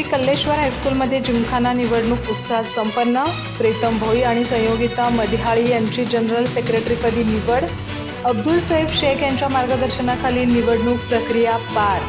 श्री कल्लेश्वर हायस्कूलमध्ये जिमखाना निवडणूक उत्साहात संपन्न. प्रीतम भोई आणि संयोगिता मदिहाळी यांची जनरल सेक्रेटरीपदी निवड. अब्दुल सैफ शेख यांच्या मार्गदर्शनाखाली निवडणूक प्रक्रिया पार.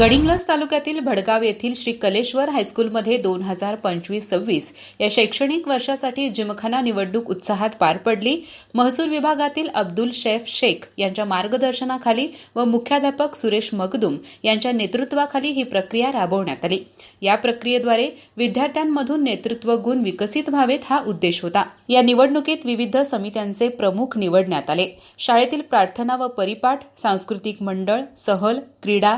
गडिंग्लज तालुक्यातील भडगाव येथील श्री कलेश्वर हायस्कूलमध्ये दोन हजार पंचवीस सव्वीस या शैक्षणिक वर्षासाठी जिमखाना निवडणूक उत्साहात पार पडली. महसूल विभागातील अब्दुल शेफ शेख यांच्या मार्गदर्शनाखाली व मुख्याध्यापक सुरेश मगदुम यांच्या नेतृत्वाखाली ही प्रक्रिया राबवण्यात आली. या प्रक्रियेद्वारे विद्यार्थ्यांमधून नेतृत्व गुण विकसित व्हावेत हा उद्देश होता. या निवडणुकीत विविध समित्यांचे प्रमुख निवडण्यात आले. शाळेतील प्रार्थना व परिपाठ सांस्कृतिक मंडळ सहल क्रीडा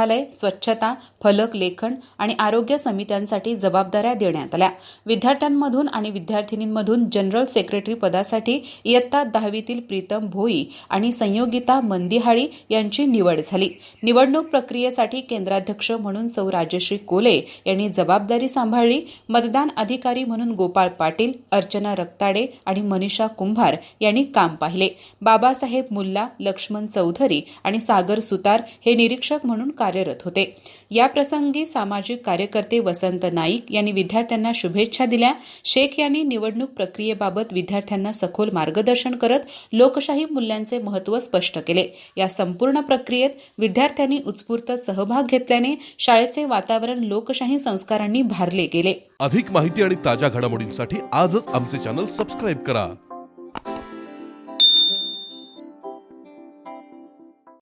ग्रंथालय स्वच्छता फलक लेखन आणि आरोग्य समित्यांसाठी जबाबदाऱ्या देण्यात आल्या. विद्यार्थ्यांमधून आणि विद्यार्थिनींमधून जनरल सेक्रेटरी पदासाठी इयत्ता दहावीतील प्रीतम भोई आणि संयोगिता मंदिहाळी यांची निवड झाली. निवडणूक प्रक्रियेसाठी केंद्राध्यक्ष म्हणून सौ राजश्री कोले यांनी जबाबदारी सांभाळली. मतदान अधिकारी म्हणून गोपाळ पाटील अर्चना रक्ताडे आणि मनीषा कुंभार यांनी काम पाहिले. बाबासाहेब मुल्ला लक्ष्मण चौधरी आणि सागर सुतार हे निरीक्षक म्हणून कार्यरत होते. या प्रसंगी सामाजिक कार्यकर्ते वसंत नाईक यांनी विद्यार्थ्यांना शुभेच्छा दिल्या. शेख यांनी निवडणूक प्रक्रियेबाबत विद्यार्थ्यांना सखोल मार्गदर्शन करत लोकशाही मूल्यांचे महत्त्व स्पष्ट केले. या संपूर्ण प्रक्रियेत विद्यार्थ्यांनी उत्स्फूर्त सहभाग घेतल्याने शाळेचे वातावरण लोकशाही संस्कारांनी भारले गेले. अधिक माहिती आणि ताज्या घडामोडींसाठी आजच आमचे चॅनल सबस्क्राईब करा.